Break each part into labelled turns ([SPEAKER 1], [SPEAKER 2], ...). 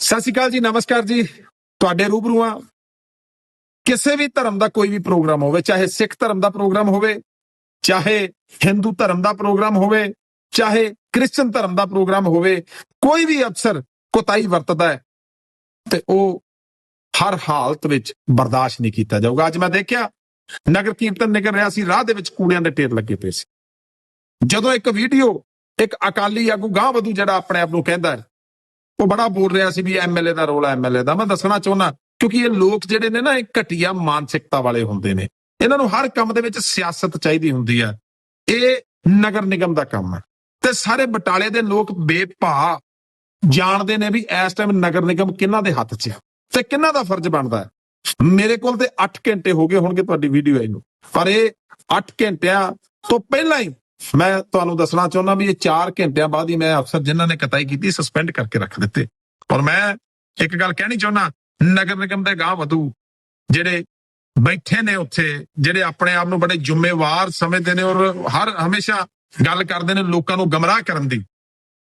[SPEAKER 1] ਸਤਿ ਸ਼੍ਰੀ ਅਕਾਲ ਜੀ, ਨਮਸਕਾਰ ਜੀ। ਤੁਹਾਡੇ ਰੂਬਰੂ ਆ ਕਿਸੇ ਵੀ ਧਰਮ ਦਾ ਕੋਈ ਵੀ ਪ੍ਰੋਗਰਾਮ ਹੋਵੇ, ਚਾਹੇ ਸਿੱਖ ਧਰਮ ਦਾ ਪ੍ਰੋਗਰਾਮ ਹੋਵੇ, ਚਾਹੇ ਹਿੰਦੂ ਧਰਮ ਦਾ ਪ੍ਰੋਗਰਾਮ ਹੋਵੇ, ਚਾਹੇ ਕ੍ਰਿਸਚਨ ਧਰਮ ਦਾ ਪ੍ਰੋਗਰਾਮ ਹੋਵੇ, ਕੋਈ ਵੀ ਅਫਸਰ ਕੋਤਾਈ ਵਰਤਦਾ ਹੈ, ਤੇ ਉਹ ਹਰ ਹਾਲਤ ਵਿੱਚ ਬਰਦਾਸ਼ਤ ਨਹੀਂ ਕੀਤਾ ਜਾਊਗਾ। ਅੱਜ ਮੈਂ ਦੇਖਿਆ, ਨਗਰ ਕੀਰਤਨ ਨਿਕਲ ਰਿਹਾ ਸੀ, ਰਾਹ ਦੇ ਵਿੱਚ ਕੂੜਿਆਂ ਦੇ ਢੇਰ ਲੱਗੇ ਪਏ ਸੀ। ਜਦੋਂ ਇੱਕ ਵੀਡੀਓ, ਇੱਕ ਅਕਾਲੀ ਆਗੂ ਗਾਂ ਵਧੂ ਜਿਹੜਾ ਆਪਣੇ ਆਪ ਨੂੰ ਕਹਿੰਦਾ ਉਹ ਬੜਾ ਬੋਲ ਰਿਹਾ ਸੀ ਵੀ ਐਮਐਲਏ ਦਾ ਰੋਲ ਹੈ ਐਮਐਲਏ ਦਾ। ਮੈਂ ਦੱਸਣਾ ਚਾਹੁੰਦਾ, ਕਿਉਂਕਿ ਇਹ ਲੋਕ ਜਿਹੜੇ ਨੇ ਨਾ, ਇਹ ਘਟੀਆ ਮਾਨਸਿਕਤਾ ਵਾਲੇ ਹੁੰਦੇ ਨੇ। ਇਹਨਾਂ ਨੂੰ ਹਰ ਕੰਮ ਦੇ ਵਿੱਚ ਸਿਆਸਤ ਚਾਹੀਦੀ ਹੁੰਦੀ ਹੈ ਇਹ ਨਗਰ ਨਿਗਮ ਦਾ ਕੰਮ ਹੈ ਤੇ ਸਾਰੇ ਬਟਾਲੇ ਦੇ ਲੋਕ ਬੇਭਾ ਜਾਣਦੇ ਨੇ ਵੀ ਇਸ ਟਾਈਮ ਨਗਰ ਨਿਗਮ ਕਿਹਨਾਂ ਦੇ ਹੱਥ 'ਚ ਆ ਤੇ ਕਿਹਨਾਂ ਦਾ ਫਰਜ਼ ਬਣਦਾ ਮੇਰੇ ਕੋਲ ਤੇ 8 ਘੰਟੇ ਹੋ ਗਏ ਹੋਣਗੇ ਤੁਹਾਡੀ ਵੀਡੀਓ ਆਈ ਨੂੰ। ਪਰ ਇਹ 8 ਘੰਟਿਆਂ ਤੋਂ ਪਹਿਲਾਂ ਹੀ ਮੈਂ ਤੁਹਾਨੂੰ ਦੱਸਣਾ ਚਾਹੁੰਦਾ ਵੀ ਇਹ 4 ਘੰਟਿਆਂ ਬਾਅਦ ਹੀ ਮੈਂ ਅਫਸਰ ਜਿਨ੍ਹਾਂ ਨੇ ਕਤਾਈ ਕੀਤੀ ਸਸਪੈਂਡ ਕਰਕੇ ਰੱਖ ਦਿੱਤੇ। ਔਰ ਮੈਂ ਇੱਕ ਗੱਲ ਕਹਿਣੀ ਚਾਹੁੰਦਾ, ਨਗਰ ਨਿਗਮ ਦੇ ਗਾਂ ਵਧੂ, ਜਿਹੜੇ ਬੈਠੇ ਨੇ ਉੱਥੇ, ਜਿਹੜੇ ਆਪਣੇ ਆਪ ਨੂੰ ਬੜੇ ਜ਼ਿੰਮੇਵਾਰ ਸਮਝਦੇ ਨੇ ਔਰ ਹਰ ਹਮੇਸ਼ਾ ਗੱਲ ਕਰਦੇ ਨੇ ਲੋਕਾਂ ਨੂੰ ਗਮਰਾਹ ਕਰਨ ਦੀ,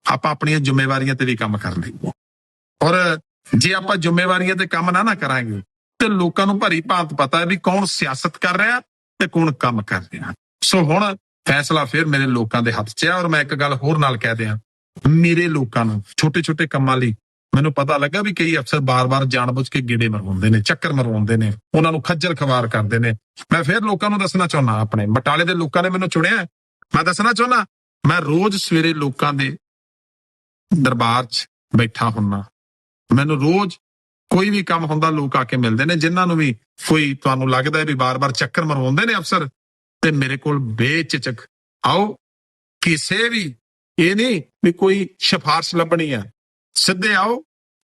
[SPEAKER 1] ਆਪਾਂ ਆਪਣੀਆਂ ਜ਼ਿੰਮੇਵਾਰੀਆਂ ਤੇ ਵੀ ਕੰਮ ਕਰ ਲਈਏ ਔਰ ਜੇ ਆਪਾਂ ਜ਼ਿੰਮੇਵਾਰੀਆਂ ਤੇ ਕੰਮ ਨਾ ਨਾ ਕਰਾਂਗੇ, ਤੇ ਲੋਕਾਂ ਨੂੰ ਭਰੀ ਭਾਂਤ ਪਤਾ ਹੈ ਵੀ ਕੌਣ ਸਿਆਸਤ ਕਰ ਰਿਹਾ ਤੇ ਕੌਣ ਕੰਮ ਕਰ ਰਿਹਾ। ਸੋ ਹੁਣ ਫੈਸਲਾ ਫਿਰ ਮੇਰੇ ਲੋਕਾਂ ਦੇ ਹੱਥ 'ਚ ਆ ਔਰ ਮੈਂ ਇੱਕ ਗੱਲ ਹੋਰ ਨਾਲ ਕਹਿ ਦਿਆਂ। ਮੇਰੇ ਲੋਕਾਂ ਨੂੰ ਛੋਟੇ ਛੋਟੇ ਕੰਮਾਂ ਲਈ ਮੈਨੂੰ ਪਤਾ ਲੱਗਾ ਵੀ ਕਈ ਅਫਸਰ ਬਾਰ-ਬਾਰ ਜਾਣਬੁੱਝ ਕੇ ਗੇੜੇ ਮਰਵਾਉਂਦੇ ਨੇ, ਚੱਕਰ ਮਰਵਾਉਂਦੇ ਨੇ, ਉਹਨਾਂ ਨੂੰ ਖੱਜਲ ਖਵਾਰ ਕਰਦੇ ਨੇ। ਮੈਂ ਫਿਰ ਲੋਕਾਂ ਨੂੰ ਦੱਸਣਾ ਚਾਹੁੰਦਾ ਆਪਣੇ, ਬਟਾਲੇ ਦੇ ਲੋਕਾਂ ਨੇ ਮੈਨੂੰ ਚੁਣਿਆ। ਮੈਂ ਦੱਸਣਾ ਚਾਹੁੰਦਾ, ਮੈਂ ਰੋਜ਼ ਸਵੇਰੇ ਲੋਕਾਂ ਦੇ ਦਰਬਾਰ 'ਚ ਬੈਠਾ ਹੁੰਨਾ। ਮੈਨੂੰ ਰੋਜ਼ ਕੋਈ ਵੀ ਕੰਮ ਹੁੰਦਾ ਲੋਕ ਆ ਕੇ ਮਿਲਦੇ ਨੇ, ਜਿਨ੍ਹਾਂ ਨੂੰ ਵੀ ਕੋਈ ਤੁਹਾਨੂੰ ਲੱਗਦਾ ਹੈ ਵੀ ਬਾਰ-ਬਾਰ ਚੱਕਰ ਮਰਵਾਉਂਦੇ ਨੇ ਅਫਸਰ ਤੇ ਮੇਰੇ ਕੋਲ ਬੇਚਿਚਕ ਆਓ, ਕਿਸੇ ਵੀ, ਇਹ ਨਹੀਂ ਵੀ ਕੋਈ ਸਿਫਾਰਿਸ਼ ਲੱਭਣੀ ਆ। ਸਿੱਧੇ ਆਓ,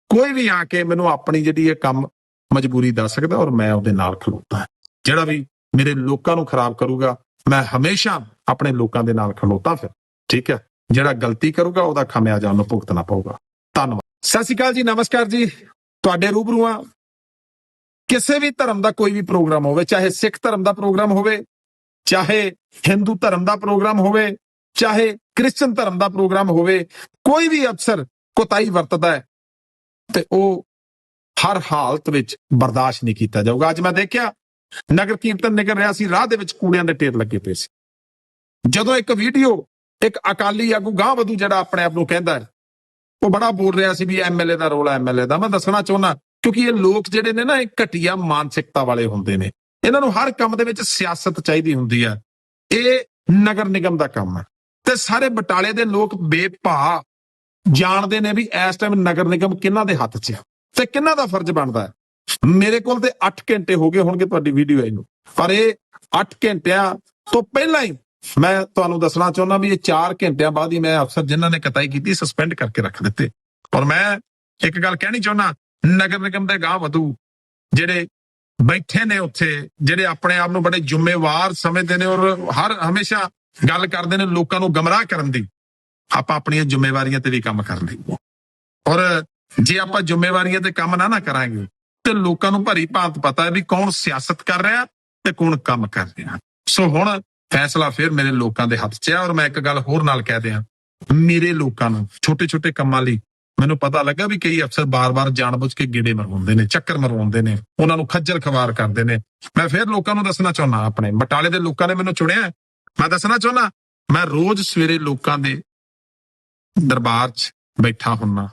[SPEAKER 1] ਕੋਈ ਵੀ ਆ ਕੇ ਮੈਨੂੰ ਆਪਣੀ ਜਿਹੜੀ ਇਹ ਕੰਮ ਮਜਬੂਰੀ ਦੱਸ ਸਕਦਾ ਔਰ ਮੈਂ ਉਹਦੇ ਨਾਲ ਖਲੋਤਾ ਜਿਹੜਾ ਵੀ ਮੇਰੇ ਲੋਕਾਂ ਨੂੰ ਖਰਾਬ ਕਰੂਗਾ, ਮੈਂ ਹਮੇਸ਼ਾ ਆਪਣੇ ਲੋਕਾਂ ਦੇ ਨਾਲ ਖਲੋਤਾ ਫਿਰ। ਠੀਕ ਹੈ? ਜਿਹੜਾ ਗਲਤੀ ਕਰੂਗਾ, ਉਹਦਾ ਖਾਮਿਆਜਾ ਉਹਨੂੰ ਭੁਗਤਣਾ ਪਊਗਾ। ਧੰਨਵਾਦ। ਸਤਿ ਸ਼੍ਰੀ ਅਕਾਲ ਜੀ, ਨਮਸਕਾਰ ਜੀ। ਤੁਹਾਡੇ ਰੂਬਰੂ ਆ ਕਿਸੇ ਵੀ ਧਰਮ ਦਾ ਕੋਈ ਵੀ ਪ੍ਰੋਗਰਾਮ ਹੋਵੇ, ਚਾਹੇ ਸਿੱਖ ਧਰਮ ਦਾ ਪ੍ਰੋਗਰਾਮ ਹੋਵੇ ਚਾਹੇ ਹਿੰਦੂ ਧਰਮ ਦਾ ਪ੍ਰੋਗਰਾਮ ਹੋਵੇ, ਚਾਹੇ ਕ੍ਰਿਸਚਨ ਧਰਮ ਦਾ ਪ੍ਰੋਗਰਾਮ ਹੋਵੇ, ਕੋਈ ਵੀ ਅਫਸਰ ਕੋਤਾਈ ਵਰਤਦਾ ਹੈ, ਤੇ ਉਹ ਹਰ ਹਾਲਤ ਵਿੱਚ ਬਰਦਾਸ਼ਤ ਨਹੀਂ ਕੀਤਾ ਜਾਊਗਾ। ਅੱਜ ਮੈਂ ਦੇਖਿਆ, ਨਗਰ ਕੀਰਤਨ ਨਿਕਲ ਰਿਹਾ ਸੀ, ਰਾਹ ਦੇ ਵਿੱਚ ਕੂੜਿਆਂ ਦੇ ਢੇਰ ਲੱਗੇ ਪਏ ਸੀ। ਜਦੋਂ ਇੱਕ ਵੀਡੀਓ, ਇੱਕ ਅਕਾਲੀ ਆਗੂ ਗਾਂ ਵਧੂ ਜਿਹੜਾ ਆਪਣੇ ਆਪ ਨੂੰ ਕਹਿੰਦਾ ਉਹ ਬੜਾ ਬੋਲ ਰਿਹਾ ਸੀ ਵੀ ਐਮਐਲਏ ਦਾ ਰੋਲ ਹੈ ਐਮਐਲਏ ਦਾ। ਮੈਂ ਦੱਸਣਾ ਚਾਹੁੰਦਾ, ਕਿਉਂਕਿ ਇਹ ਲੋਕ ਜਿਹੜੇ ਨੇ ਨਾ, ਇਹ ਘਟੀਆ ਮਾਨਸਿਕਤਾ ਵਾਲੇ ਹੁੰਦੇ ਨੇ। ਇਹਨਾਂ ਨੂੰ ਹਰ ਕੰਮ ਦੇ ਵਿੱਚ ਸਿਆਸਤ ਚਾਹੀਦੀ ਹੁੰਦੀ ਹੈ ਇਹ ਨਗਰ ਨਿਗਮ ਦਾ ਕੰਮ ਹੈ ਤੇ ਸਾਰੇ ਬਟਾਲੇ ਦੇ ਲੋਕ ਬੇਭਾ ਜਾਣਦੇ ਨੇ ਵੀ ਇਸ ਟਾਈਮ ਨਗਰ ਨਿਗਮ ਕਿਹਨਾਂ ਦੇ ਹੱਥ 'ਚ ਆ ਤੇ ਕਿਹਨਾਂ ਦਾ ਫਰਜ਼ ਬਣਦਾ ਹੈ। ਮੇਰੇ ਕੋਲ ਤੇ 8 ਘੰਟੇ ਹੋ ਗਏ ਹੋਣਗੇ ਤੁਹਾਡੀ ਵੀਡੀਓ ਆਈ ਨੂੰ। ਪਰ ਇਹ 8 ਘੰਟਿਆਂ ਤੋਂ ਪਹਿਲਾਂ ਹੀ ਮੈਂ ਤੁਹਾਨੂੰ ਦੱਸਣਾ ਚਾਹੁੰਦਾ ਵੀ ਇਹ 4 ਘੰਟਿਆਂ ਬਾਅਦ ਹੀ ਮੈਂ ਅਫਸਰ ਜਿਨ੍ਹਾਂ ਨੇ ਕਤਾਈ ਕੀਤੀ ਸਸਪੈਂਡ ਕਰਕੇ ਰੱਖ ਦਿੱਤੇ। ਔਰ ਮੈਂ ਇੱਕ ਗੱਲ ਕਹਿਣੀ ਚਾਹੁੰਦਾ, ਨਗਰ ਨਿਗਮ ਦੇ ਗਾਂ ਵਧੂ ਜਿਹੜੇ ਬੈਠੇ ਨੇ ਉੱਥੇ, ਜਿਹੜੇ ਆਪਣੇ ਆਪ ਨੂੰ ਬੜੇ ਜ਼ਿੰਮੇਵਾਰ ਸਮਝਦੇ ਨੇ ਔਰ ਹਰ ਹਮੇਸ਼ਾ ਗੱਲ ਕਰਦੇ ਨੇ ਲੋਕਾਂ ਨੂੰ ਗਮਰਾਹ ਕਰਨ ਦੀ। ਆਪਾਂ ਆਪਣੀਆਂ ਜ਼ਿੰਮੇਵਾਰੀਆਂ ਤੇ ਵੀ ਕੰਮ ਕਰ ਦੀ ਔਰ ਜੇ ਆਪਾਂ ਜ਼ਿੰਮੇਵਾਰੀਆਂ ਤੇ ਕੰਮ ਨਾ ਨਾ ਕਰਾਂਗੇ, ਤੇ ਲੋਕਾਂ ਨੂੰ ਭਰੀ ਭਾਂਤ ਪਤਾ ਹੈ ਵੀ ਕੌਣ ਸਿਆਸਤ ਕਰ ਰਿਹਾ ਤੇ ਕੌਣ ਕੰਮ ਕਰ ਰਿਹਾ। ਸੋ ਹੁਣ ਫੈਸਲਾ ਫਿਰ ਮੇਰੇ ਲੋਕਾਂ ਦੇ ਹੱਥ 'ਚ ਹੈ ਔਰ ਮੈਂ ਇੱਕ ਗੱਲ ਹੋਰ ਨਾਲ ਕਹਿ ਦਿਆਂ। ਮੇਰੇ ਲੋਕਾਂ ਨੂੰ ਛੋਟੇ ਛੋਟੇ ਕੰਮਾਂ ਲਈ ਮੈਨੂੰ ਪਤਾ ਲੱਗਾ ਵੀ ਕਈ ਅਫਸਰ ਬਾਰ-ਬਾਰ ਜਾਣਬੁੱਝ ਕੇ ਗੇੜੇ ਮਰਵਾਉਂਦੇ ਨੇ, ਚੱਕਰ ਮਰਵਾਉਂਦੇ ਨੇ, ਉਹਨਾਂ ਨੂੰ ਖੱਜਲ ਖਵਾਰ ਕਰਦੇ ਨੇ। ਮੈਂ ਫਿਰ ਲੋਕਾਂ ਨੂੰ ਦੱਸਣਾ ਚਾਹੁੰਦਾ ਆਪਣੇ, ਬਟਾਲੇ ਦੇ ਲੋਕਾਂ ਨੇ ਮੈਨੂੰ ਚੁਣਿਆ। ਮੈਂ ਦੱਸਣਾ ਚਾਹੁੰਦਾ, ਮੈਂ ਰੋਜ਼ ਸਵੇਰੇ ਲੋਕਾਂ ਦੇ ਦਰਬਾਰ 'ਚ ਬੈਠਾ ਹੁੰਨਾ।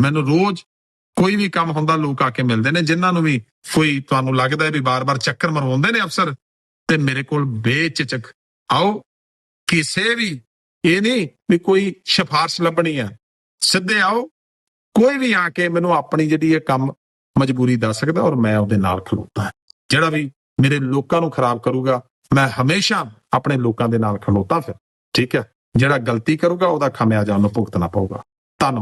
[SPEAKER 1] ਮੈਨੂੰ ਰੋਜ਼ ਕੋਈ ਵੀ ਕੰਮ ਹੁੰਦਾ, ਲੋਕ ਆ ਕੇ ਮਿਲਦੇ ਨੇ, ਜਿਨ੍ਹਾਂ ਨੂੰ ਵੀ ਕੋਈ ਤੁਹਾਨੂੰ ਲੱਗਦਾ ਹੈ ਵੀ ਬਾਰ-ਬਾਰ ਚੱਕਰ ਮਰਵਾਉਂਦੇ ਨੇ ਅਫਸਰ, ਤੇ ਮੇਰੇ ਕੋਲ ਬੇਚਿਚਕ ਆਓ, ਕਿਸੇ ਵੀ, ਇਹ ਨਹੀਂ ਵੀ ਕੋਈ ਸਿਫਾਰਿਸ਼ ਲੱਭਣੀ ਆ। ਸਿੱਧੇ ਆਓ। ਕੋਈ ਵੀ ਆ ਕੇ ਮੈਨੂੰ ਆਪਣੀ ਜਿਹੜੀ ਇਹ ਕੰਮ ਮਜਬੂਰੀ ਦੱਸ ਸਕਦਾ ਔਰ ਮੈਂ ਉਹਦੇ ਨਾਲ ਖਲੋਤਾ। ਜਿਹੜਾ ਵੀ ਮੇਰੇ ਲੋਕਾਂ ਨੂੰ ਖਰਾਬ ਕਰੂਗਾ, ਮੈਂ ਹਮੇਸ਼ਾ ਆਪਣੇ ਲੋਕਾਂ ਦੇ ਨਾਲ ਖਲੋਤਾ ਫਿਰ। ਠੀਕ ਹੈ? ਜਿਹੜਾ ਗਲਤੀ ਕਰੂਗਾ, ਉਹਦਾ ਖਾਮਿਆਜਾ ਉਹਨੂੰ ਭੁਗਤਣਾ ਪਊਗਾ। ਧੰਨਵਾਦ।